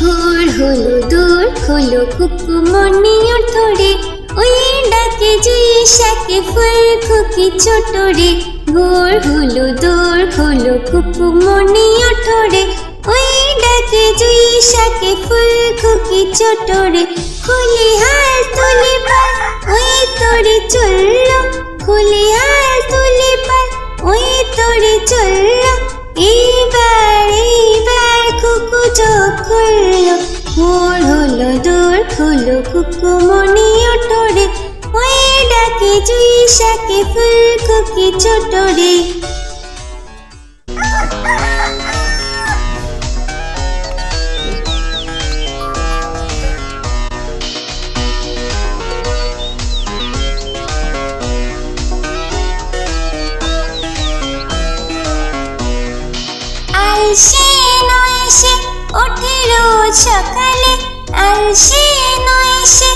ভোর হলো দূর হলো কুকু মনি জুই শাকে ফুল খুকি ছোট রে ভোর হলো দূর হলো কুকু মনি ধরে ওই ডাকে জুই শাকে ফুল খুকি ছোট রে, খুলি হাল তুলি ওই তোরে চলল। খুলি হাল তুলি ওই তোরে চলল। এইবার এইবার কুকু চোখ খুললো। ভোর হলো দূর খুলো কুকু মনি ওঠরে ওই ডাকে জুই শাকে, ফুল খুকি ছোট রে। আলসে নয় সে ওঠে রোজ সকালে আলসে নয় সে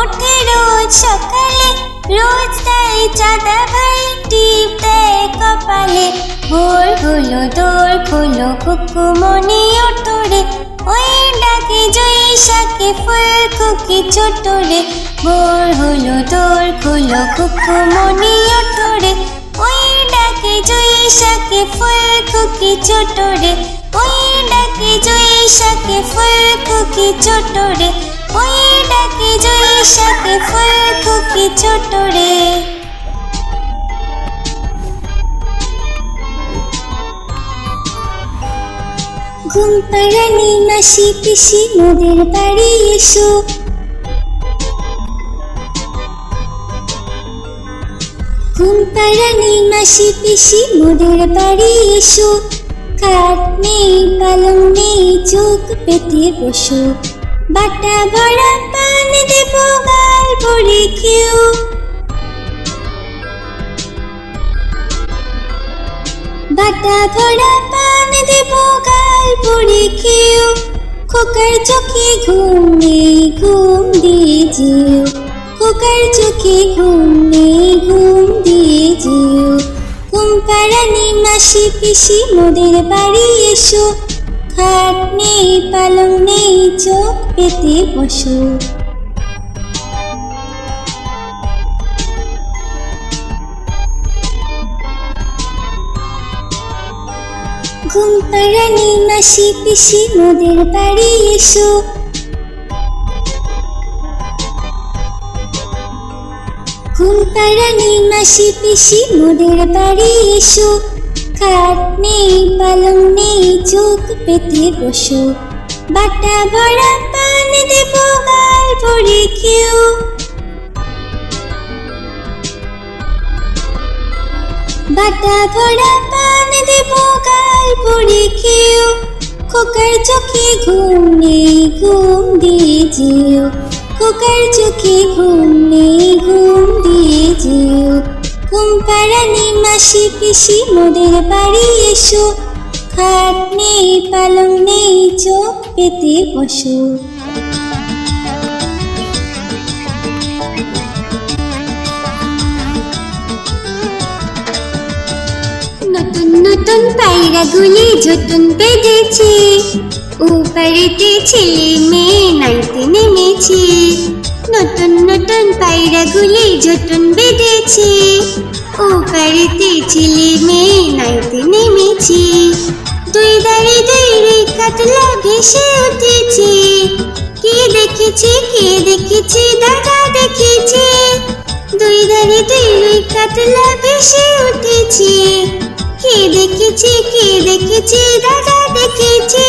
ওঠে রোজ সকালে। রোজ তাই চাঁদা ভাই টিপ দেয় কপালে। ভোর হলো দোর খোলো কুকু মনে ওঠরে ওই ডাকে জয়ী শাকে ফুল কুকি ছোট রে ভোর হলো দোর খোলো কুকু মনে ওঠরে ওই ডাকে জয়ী শাকে ফুল কুকি ছোট রে ওই ডাকে জয়ী শাকে ফুল কুকি ছোট ঘুম পাড়ানি মাসি পিসি, মোদের বাড়ি এসো। ঘুম পাড়ানি মাসি পিসি, মোদের বাড়ি এসো। খাট নেই, পালং নেই, চোখ পেতে বসো। বাটা ভরা পান দেব গাল ভরে খেও বাটা ভরা পান দেব গাল ভরে খেও খোকার চোখে ঘুম নেই ঘুম দিয়ে যেও খোকার চোখে ঘুম নেই ঘুম দিয়ে যেও ঘুম মাসি পিসি মোদের বাড়ি এসো। খাট নেই পালং নেই, চোখ পেতে বসো। ঘুম পাড়ানি, মাসি পিসি, মোদের বাড়ি এসো। ঘুম পাড়ানি, মাসি পিসি, মোদের বাড়ি এসো। খাট নেই পালং নেই চোখ পেতে বসো। বাটা ভরা পান দেব, গাল ভরে খেও। বাটা ভরা পান দেব, গাল ভরে খেও। খোকার চোখে ঘুম নেই, ঘুম দিয়ে যেও। খোকার চোখে ঘুম নেই, ঘুম দিয়ে যেও। ঘুম পাড়ানি মাসি পিসি? মোদের বাড়ি এসো। খাট নেই, পালং নেই, চোখ পেতে বসো। নতুন নতুন পায়রাগুলি যতন বেঁধেছে। বাড়িতে ছেলে মেয়ে নাইতে নেমেছে নতুন নতুন পায়রাগুলি যতন বেঁধেছে ও বাড়িতে ছেলে মেয়ে নাইতে নেমেছে। দুই দাঁড়ি দুই কাতলা ভেসে উঠেছে। কে দেখেছে কে দেখেছে, দাদা দেখেছে। দুই ধারে দুই কাতলা ভেসে উঠেছে। কে দেখেছে কে দেখেছে, দাদা দেখেছে।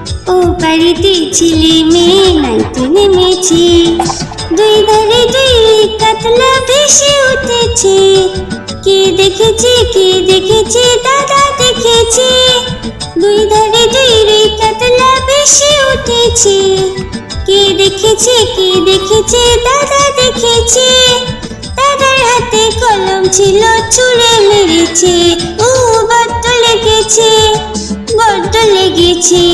ও বাড়িতে ছেলে মেয়ে নাইতে নেমেছে। দুই ধারে দুই কাতলা ভেসে উঠেছে। কে দেখেছে কে দেখেছে, দাদা দেখেছে। দুই ধারে দুই রে কাতলা ভেসে উঠেছে। কে দেখেছে কে দেখেছে, দাদা দেখেছে। দাদার হাতে কলম ছিল ছুঁড়ে মেরেছে। ও বড্ড লেগেছে। বড্ড লেগেছে।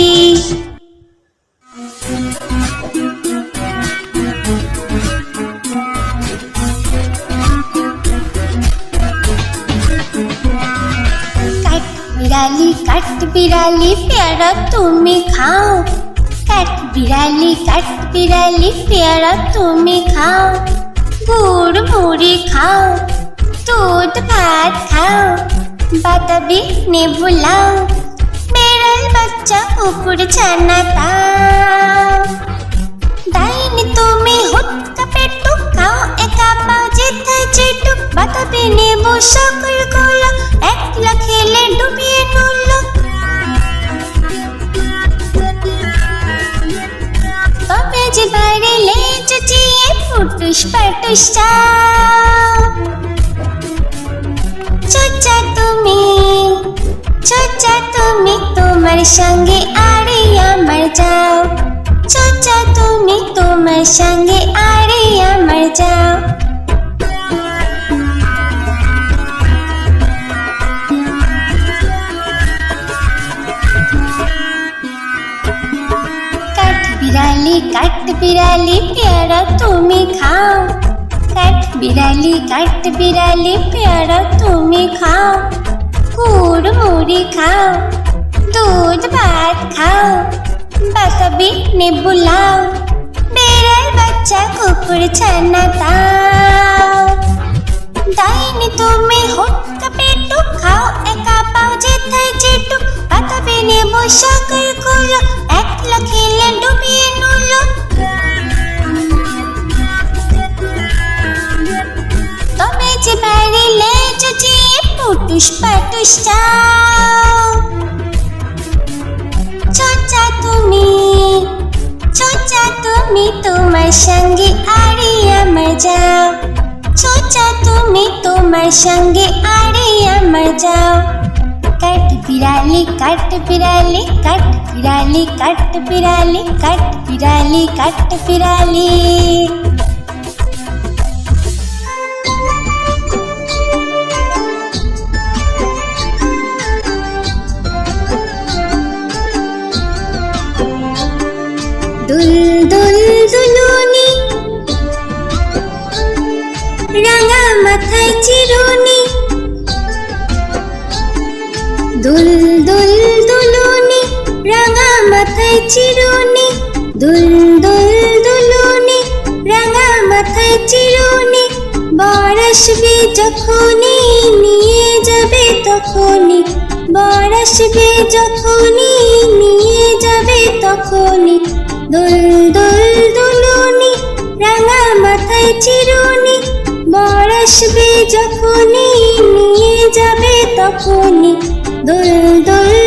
বিড়ালি, কাঠ বিড়ালি, পেয়ারা তুমি খাও। কাঠ বিড়ালি কাঠ বিড়ালি, পেয়ারা তুমি খাও। গুড় মুড়ি খাও, দুধ ভাত খাও। বাতাবি নেবু লাও বেড়াল বাচ্চা কুকুর ছানা তাও ডাইনি তুমি হুটকা পেটু খাও একা পাও যেথায় যেটু বাতাবি নেবু সকলগুলো, একলা খেলে ডুবিয়ে নুল। তবে যে বাইরে লেজ চিয়ে ফুটুস পাটুস চাও চোচা তুমি। চোচা তুমি তোমার সঙ্গে আরে আমার যাও চোচা তুমি তোমার সঙ্গে আরে আমার যাও কাঠ বিড়ালি কাঠ বিড়ালি পেয়ারা তুমি খাও কাঠ বিড়ালি কাঠ বিড়ালি পেয়ারা তুমি খাও গুড় মুড়ি খাও, দুধ, ভাত খাও বাতাবি নেবু লাও, বেড়াল বাচ্চা কুকুর ছানা তাও ডাইনি তুমি হুটকা পেটু খাও, একা পাও যেথায় যেটু বাতাবি নেবু সকলগুলো একলা খেলে ডুবিয়ে নুলো। তবে যে বাইরে লেজ চিয়ে পুটুস পাটুস চাও চোচা তুমি চোচা তুমি তোমার সঙ্গে আরে আমার যাও চোচা তুমি তোমার সঙ্গে আরে আমার যাও কাঠ বিড়ালি কাঠ বিড়ালি কাঠ বিড়ালি কাঠ বিড়ালি কাঠ বিড়ালি কাঠ বিড়ালি রাঙা মাথায় চিরুনি। দুল দুল, দুলুনি, রাঙা মাথায় চিরুনি। দুল দুল, দুলুনি, রাঙা মাথায় চিরুনি। বর আসবে যখনই, নিয়ে যাবে তখনই। বর আসবে যখনই, নিয়ে যাবে তখনই। দুল দুল, দুলুনি, রাঙা মাথায় চিরুনি। বর আসবে যখনই নিয়ে যাবে তখনই। দুল দুল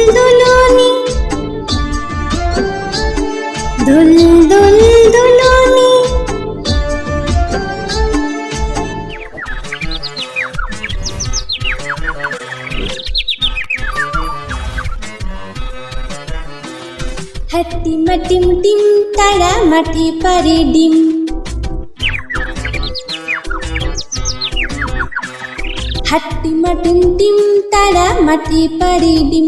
ഹട്ടിമട്ടിം ടിം തട മട്ടി പരിടിം ഹട്ടിമട്ടിം ടിം തട മട്ടി പരിടിം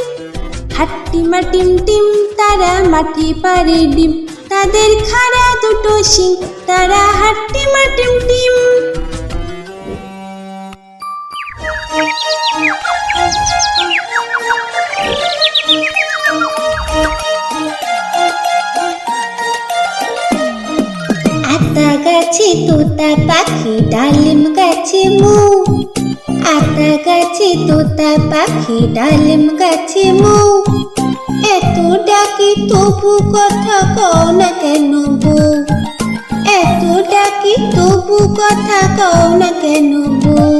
হাট্টিমা টিম টিম, তারা মাঠে পারে ডিম। তাদের খাড়া দুটো শিং, তারা হাট্টিমা টিম টিম আতা গাছে, তোতা পাখি, ডালিম গাছে, মু। আতা গাছে তোতা পাখি, ডালিম গাছে মু। এত ডাকি তবু কথা কও না কেন বউ এত ডাকি তবু কথা কও না কেন বউ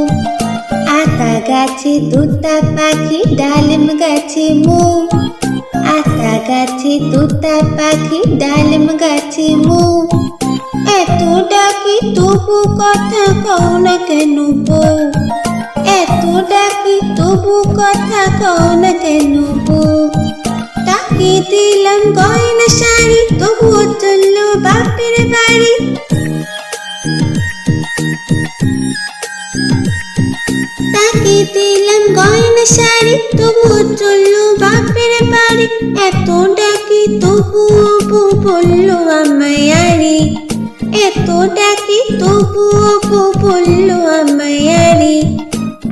আতা গাছে তোতা পাখি, ডালিম গাছে মু। আতা গাছে তোতা পাখি, ডালিম গাছে মু। এত ডাকি তবু কথা কও না কেন বউ এত ডাকি, তবু কথা কও না কেন তাকে দিলাম গয়না শাড়ি, তবুও চলল বাপের বাড়ি। তাকে দিলাম গয়না শাড়ি, তবুও চলল বাপের বাড়ি। এত ডাকি বউ বলল আমায় আরে। এত ডাকি বউ বলল আমায় আরে।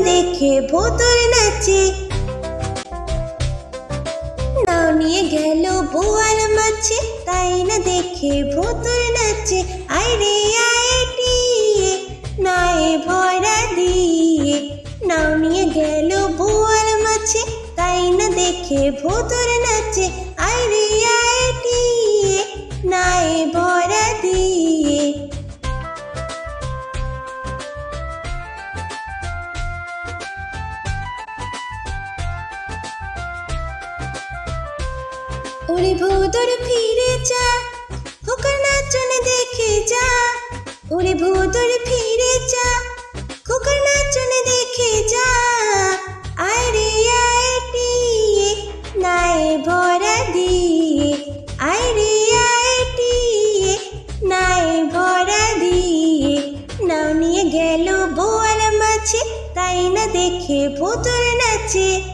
দেখে ভোতর নাচে। নামিয়ে গেল বোয়াল মাছে তাই না দেখে ভোতর নাচে। আইরে আইটিয়ে নাই ভরা দিয়ে। নামিয়ে গেল বোয়াল মাছে তাই না দেখে ভোতর নাচে। আইরে আইটিয়ে নাই ভরা ওরে ভূতর ফিরে যা, খোকার নাচন দেখে যা। ওরে ভূতর ফিরে যা, খোকার নাচন দেখে যা। আয় রে, আয় টিয়ে নাই ভরা দিয়ে। আয় রে, আয় টিয়ে নাই ভরা দিয়ে। নাও নিয়ে গেল বোয়াল মাছে, তাই না দেখে ভূতর নাচে।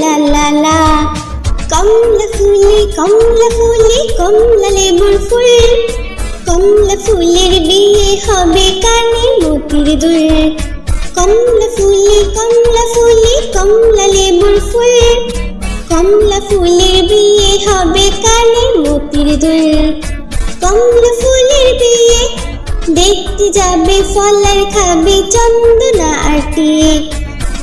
লা লা লা। কমলা ফুলে কমলা ফুলে কমলা লেবুর ফুল কমলা ফুলের বিয়ে হবে কানে মতির দুল কমলা ফুলে কমলা ফুলে কমলা লেবুর ফুল কমলা ফুলের বিয়ে হবে কানে মতির দুল। কমলা ফুলের বিয়ে, দেখতে যাবে, ফলার খাবে, চন্দনা আটিয়ে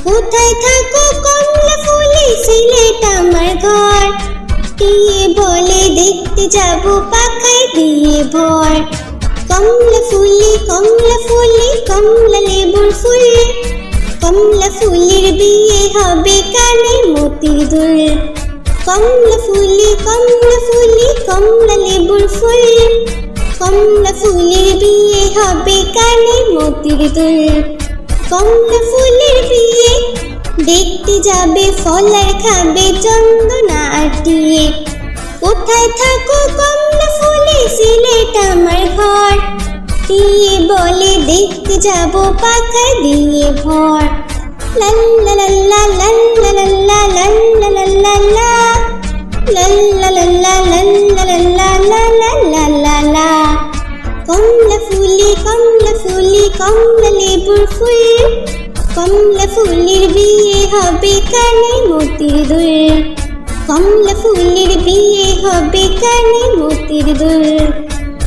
কোথায় থাকো কমলা ফুলে, সিলেট আমার ঘর। টিয়ে বলে দেখতে যাব পাখায় দিয়ে ভর। কমলা ফুলে কমলা ফুলে, কমলা লেবুর ফুল। কমলা ফুলের বিয়ে হবে কানে মতির দুল। কমলা ফুলে কমলা ফুলে, কমলা লেবুর ফুল। কমলা ফুলের বিয়ে হবে কানে মতির দুল। কমলা ফুলের বিয়ে দেখতে যাবে, ফলার খাবে চন্দনা আটিয়ে কোথায় থাকো কমলা ফুলে, সিলেট আমার ঘর। দিয়ে বলে, দেখতে যাব পাখা দিয়ে ভর। Kom la fuli, kom la fuli, kom la lebur ful. Kom la fulir biye hobe kane motir dul. Kom la fulir biye hobe kane motir dul.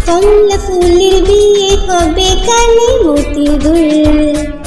Kom la fulir biye hobe kane motir dul.